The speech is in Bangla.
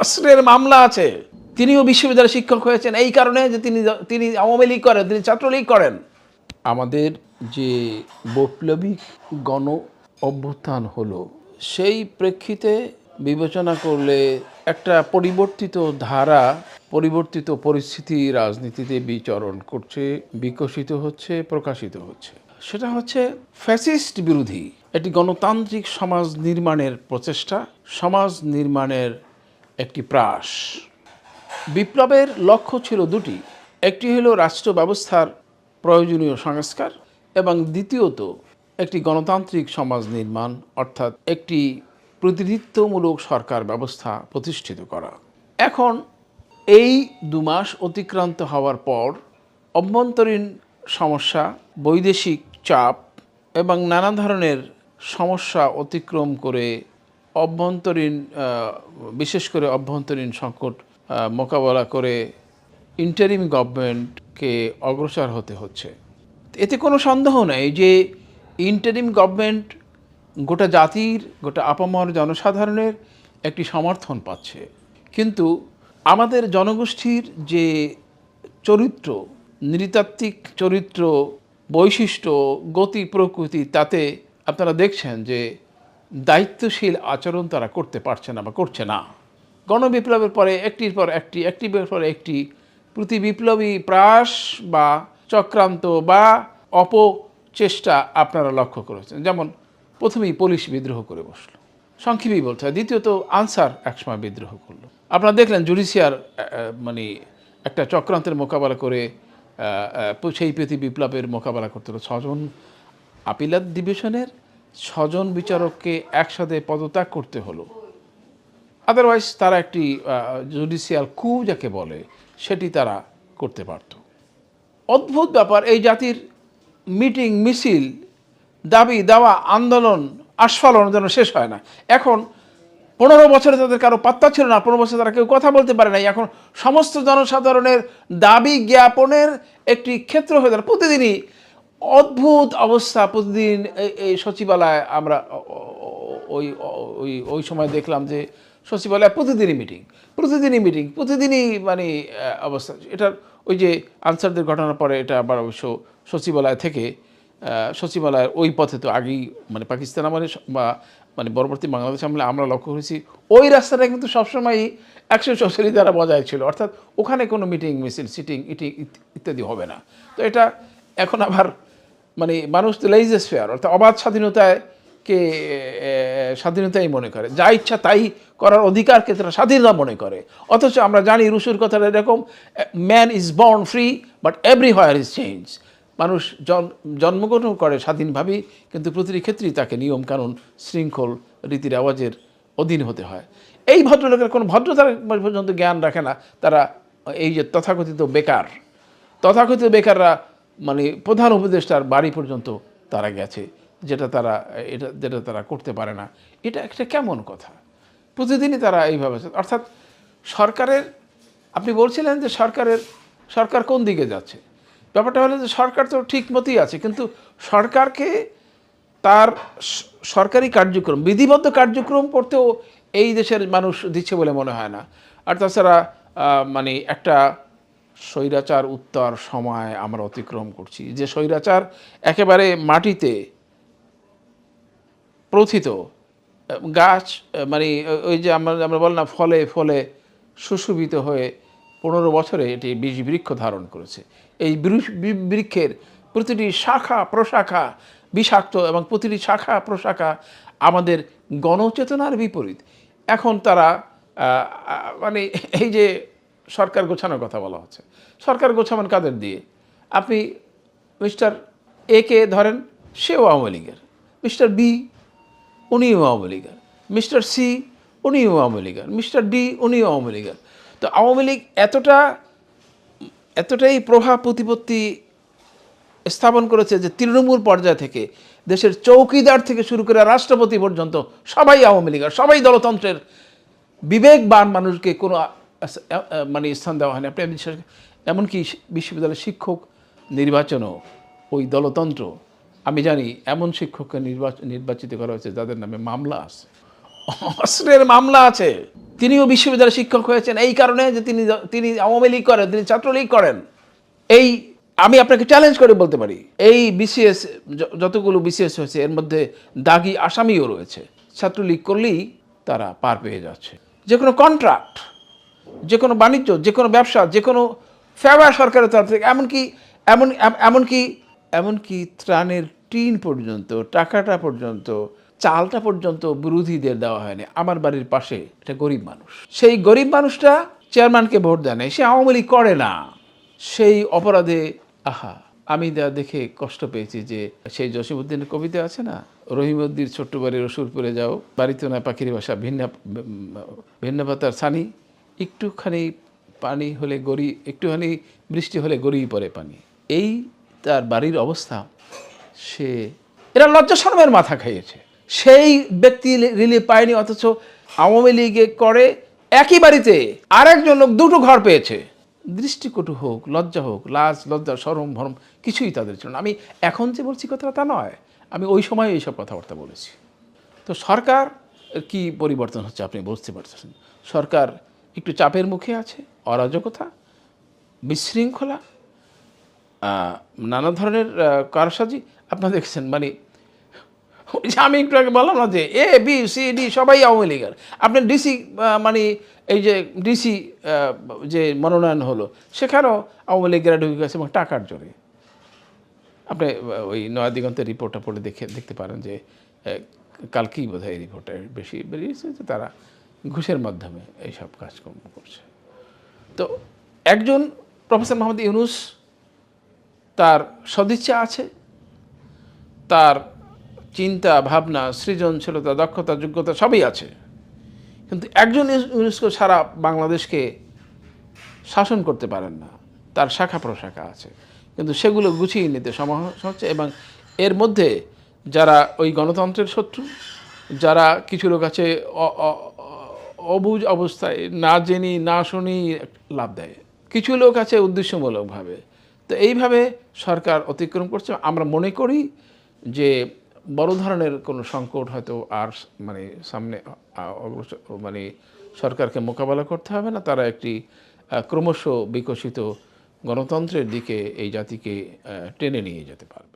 অস্ত্রের মামলা আছে। তিনিও বিশ্ববিদ্যালয়ের শিক্ষক হয়েছেন। এই কারণে যে তিনি তিনি আওয়ামী লীগ করেন, তিনি ছাত্রলীগ করেন। আমাদের যে বৈপ্লবিক গণ অভ্যুত্থান হলো, সেই প্রেক্ষিতে বিবেচনা করলে একটা পরিবর্তিত ধারা, পরিবর্তিত পরিস্থিতি রাজনীতিতে বিচরণ করছে, বিকশিত হচ্ছে, প্রকাশিত হচ্ছে। সেটা হচ্ছে ফ্যাসিস্ট বিরোধী, একটি গণতান্ত্রিক সমাজ নির্মাণের প্রচেষ্টা। সমাজ নির্মাণের একটি প্রাস। বিপ্লবের লক্ষ্য ছিল দুটি। একটি হলো রাষ্ট্র ব্যবস্থার প্রয়োজনীয় সংস্কার এবং দ্বিতীয়ত একটি গণতান্ত্রিক সমাজ নির্মাণ, অর্থাৎ একটি প্রতিনিধিত্বমূলক সরকার ব্যবস্থা প্রতিষ্ঠিত করা। এখন এই দু মাস অতিক্রান্ত হওয়ার পর অভ্যন্তরীণ সমস্যা, বৈদেশিক চাপ এবং নানা ধরনের সমস্যা অতিক্রম করে অভ্যন্তরীণ বিশেষ করে অভ্যন্তরীণ সংকট মোকাবেলা করে ইন্টারিম গভর্নমেন্টকে অগ্রসর হতে হচ্ছে। এতে কোনো সন্দেহ নেই যে ইন্টারিম গভর্নমেন্ট গোটা জাতির, গোটা আপামর জনসাধারণের একটি সমর্থন পাচ্ছে। কিন্তু আমাদের জনগোষ্ঠীর যে চরিত্র, নৃতাত্ত্বিক চরিত্র, বৈশিষ্ট্য, গতি, প্রকৃতি, তাতে আপনারা দেখছেন যে দায়িত্বশীল আচরণ তারা করতে পারছে না বা করছে না। গণবিপ্লবের পরে একটির পর একটি, একটির পর একটি, প্রতি বিপ্লবী প্রাস বা চক্রান্ত বা অপচেষ্টা আপনারা লক্ষ্য করেছেন। যেমন প্রথমেই পুলিশ বিদ্রোহ করে বসল। সংক্ষেপেই বলতে হয়। দ্বিতীয়ত আনসার একসময় বিদ্রোহ করল। আপনারা দেখলেন জুডিশিয়ার মানে একটা চক্রান্তের মোকাবেলা করে সেই প্রতি বিপ্লবের মোকাবেলা করতে হলো ছজন আপিলাত ডিভিশনের ছজন বিচারককে একসাথে পদত্যাগ করতে হলো। আদারওয়াইজ তারা একটি জুডিশিয়াল কু যাকে বলে, সেটি তারা করতে পারত। অদ্ভুত ব্যাপার, এই জাতির মিটিং, মিছিল, দাবি, দাওয়া, আন্দোলন, আস্ফালন যেন শেষ হয় না। এখন পনেরো বছরে তাদের কারও পাত্তা ছিল না, পনেরো বছরে তারা কেউ কথা বলতে পারে নাই। এখন সমস্ত জনসাধারণের দাবি জ্ঞাপনের একটি ক্ষেত্র হয়ে দাঁড়ায়। প্রতিদিনই অদ্ভুত অবস্থা। প্রতিদিন এই- সচিবালয় আমরা ওই ওই ওই সময় দেখলাম যে সচিবালয় প্রতিদিনই মিটিং প্রতিদিনই মিটিং প্রতিদিনই মানে অবস্থা। এটার ওই যে আনসারদের ঘটনার পরে এটা আবার অবশ্য সচিবালয় থেকে সচিবালয়ের ওই পথে তো আগেই মানে পাকিস্তান আমলে বা মানে পরবর্তী বাংলাদেশ আমলে আমরা লক্ষ্য করেছি, ওই রাস্তাটা কিন্তু সবসময়ই একশো চৌষট্টি দ্বারা বজায় ছিল। অর্থাৎ ওখানে কোনো মিটিং মিছিল সিটিং ইটিং ইত্যাদি হবে না। তো এটা এখন আবার মানে মানুষ তো লেইজেস ফেয়ার অর্থাৎ অবাধ স্বাধীনতায় কে স্বাধীনতাই মনে করে। যা ইচ্ছা তাই করার অধিকারকে তারা স্বাধীনতা মনে করে। অথচ আমরা জানি রুশুর কথাটা এরকম man is born free but everywhere is change মানুষ জন, জন্মগ্রহণ করে স্বাধীনভাবেই, কিন্তু প্রতিটি ক্ষেত্রেই তাকে নিয়মকানুন, শৃঙ্খল, রীতি রেওয়াজের অধীন হতে হয়। এই ভদ্রলোকের কোনো ভদ্রতার পর্যন্ত জ্ঞান রাখে না। তারা এই যে তথাকথিত বেকার, তথাকথিত বেকাররা মানে প্রধান উপদেষ্টার বাড়ি পর্যন্ত তারা গেছে, যেটা তারা, এটা, যেটা তারা করতে পারে না। এটা একটা কেমন কথা? প্রতিদিনই তারা এইভাবে অর্থাৎ সরকারের, আপনি বলছিলেন যে সরকারের, সরকার কোন দিকে যাচ্ছে? ব্যাপারটা হলো যে সরকার তো ঠিক মতোই আছে, কিন্তু সরকারকে তার সরকারি কার্যক্রম, বিধিবদ্ধ কার্যক্রম করতেও এই দেশের মানুষ দিচ্ছে বলে মনে হয় না। আর তাছাড়া মানে একটা স্বৈরাচার উত্তর সময় আমরা অতিক্রম করছি। যে স্বৈরাচার একেবারে মাটিতে প্রথিত, গাছ মানে ওই যে আমরা আমরা বললাম ফলে ফলে সুশোভিত হয়ে পনেরো বছরে এটি বীজ বৃক্ষ ধারণ করেছে। এই বৃক্ষের প্রতিটি শাখা, প্রশাখা বিষাক্ত এবং প্রতিটি শাখা, প্রশাখা আমাদের গণচেতনার বিপরীত। এখন তারা মানে এই যে সরকার গোছানোর কথা বলা হচ্ছে। সরকার গোছাবেন কাদের দিয়ে? আপনি মিস্টার এ কে ধরেন, সেও আওয়ামী লীগের। মিস্টার বি, উনিও আওয়ামী লীগের। মিস্টার সি, উনিও আওয়ামী লীগের। মিস্টার ডি, উনিও আওয়ামী লীগের। তো আওয়ামী লীগ এতটা, এতটাই প্রভাব প্রতিপত্তি স্থাপন করেছে যে তৃণমূল পর্যায় থেকে, দেশের চৌকিদার থেকে শুরু করে রাষ্ট্রপতি পর্যন্ত সবাই আওয়ামী লীগের, সবাই দলতন্ত্রের বিবেকবান মানুষকে কোনো মানে স্থান দেওয়া হয়নি। আপনি এমনকি বিশ্ববিদ্যালয়ের শিক্ষক নির্বাচনও ওই দলতন্ত্র। আমি জানি এমন শিক্ষককে নির্বাচন নির্বাচিত করা হয়েছে যাদের নামে মামলা আছে। অস্ত্রের মামলা আছে। তিনিও বিশ্ববিদ্যালয়ের শিক্ষক হয়েছেন এই কারণে যে তিনি তিনি আওয়ামী লীগ করেন, তিনি ছাত্রলীগ করেন। এই আমি আপনাকে চ্যালেঞ্জ করে বলতে পারি, এই বিসিএস যতগুলো বিসিএস হয়েছে, এর মধ্যে দাগি আসামিও রয়েছে। ছাত্রলীগ করলেই তারা পার পেয়ে যাচ্ছে। যে কোনো কন্ট্রাক্ট যে কোনো বাণিজ্য যে কোনো ব্যবসা যে কোনো ফেভার সরকারের তরফ থেকে, এমনকি, এমন, এমনকি এমনকি ত্রাণের টিন পর্যন্ত, টাকাটা পর্যন্ত, চালটা পর্যন্ত বিরোধীদের দেওয়া হয়নি। আমার বাড়ির পাশে একটা গরিব মানুষ। সেই গরিব মানুষটা চেয়ারম্যানকে ভোট দেয় না সে আওয়ামী লীগ করে না। সেই অপরাধে, আহা, আমি যা দেখে কষ্ট পেয়েছি যে সেই জসিমুদ্দিনের কবিতা আছে না রহিমউদ্দির ছোট্ট বাড়ি রসুলপুরে যাও, বাড়িতে না পাখির বাসা ভিন্ন ভিন্ন পাতার ছানি। একটুখানি পানি হলে গড়ি, একটুখানি বৃষ্টি হলে গড়িয়ে পড়ে পানি। এই তার বাড়ির অবস্থা, সে, এরা লজ্জা শর্মের মাথা খাইয়েছে। সেই ব্যক্তি রিলিফ পায়নি, অথচ আওয়ামী লীগে করে একই বাড়িতে আরেকজন লোক দুটো ঘর পেয়েছে। দৃষ্টিকটু হোক, লজ্জা হোক, লাজ, লজ্জা সরম ভরম, কিছুই তাদের ছিল না। আমি এখন যে বলছি কথাটা তা নয়, আমি ওই সময় এইসব কথাবার্তা বলেছি। তো সরকার কি পরিবর্তন হচ্ছে আপনি বুঝতে পারছেন সরকার একটু চাপের মুখে আছে, অরাজকতা, বিশৃঙ্খলা নানা ধরনের কারসাজি। আপনারা দেখছেন মানে ওই যে আমি একটু আগে বললাম না যে, এ, বি, সি, ডি, সবাই আওয়ামী লীগের। আপনার ডিসি মানে এই যে ডিসি যে মনোনয়ন হলো, সেখানেও আওয়ামী লীগেরা ঢুকে গেছে এবং টাকার জোরে। আপনি ওই নয়া দিগন্তের রিপোর্টটা পড়ে দেখে, দেখতে পারেন যে কালকেই বোধ হয় রিপোর্টটা বেশি বেরিয়েছে যে তারা ঘুষের মাধ্যমে এইসব কাজকর্ম করছে। তো একজন প্রফেসর মোহাম্মদ ইউনুস তার সদিচ্ছা আছে, তার চিন্তা, ভাবনা, সৃজনশীলতা, দক্ষতা, যোগ্যতা সবই আছে। কিন্তু একজন ইউনেস্কো সারা বাংলাদেশকে শাসন করতে পারেন না। তার শাখা প্রশাখা আছে। কিন্তু সেগুলো গুছিয়ে নিতে সমস্যা হচ্ছে এবং এর মধ্যে যারা ওই গণতন্ত্রের শত্রু, যারা কিছু লোক আছে অ- অ- অ- অবুঝ অবস্থায় না জেনি, না শুনি লাভ দেয়। কিছু লোক আছে উদ্দেশ্যমূলকভাবে। তো এইভাবে সরকার অতিক্রম করছে। আমরা মনে করি যে বড় ধরনের কোনো সংকট হয়তো আর মানে সামনে মানে সরকারকে মোকাবেলা করতে হবে না। তারা একটি ক্রমশ বিকশিত গণতন্ত্রের দিকে এই জাতিকে টেনে নিয়ে যেতে পারবে।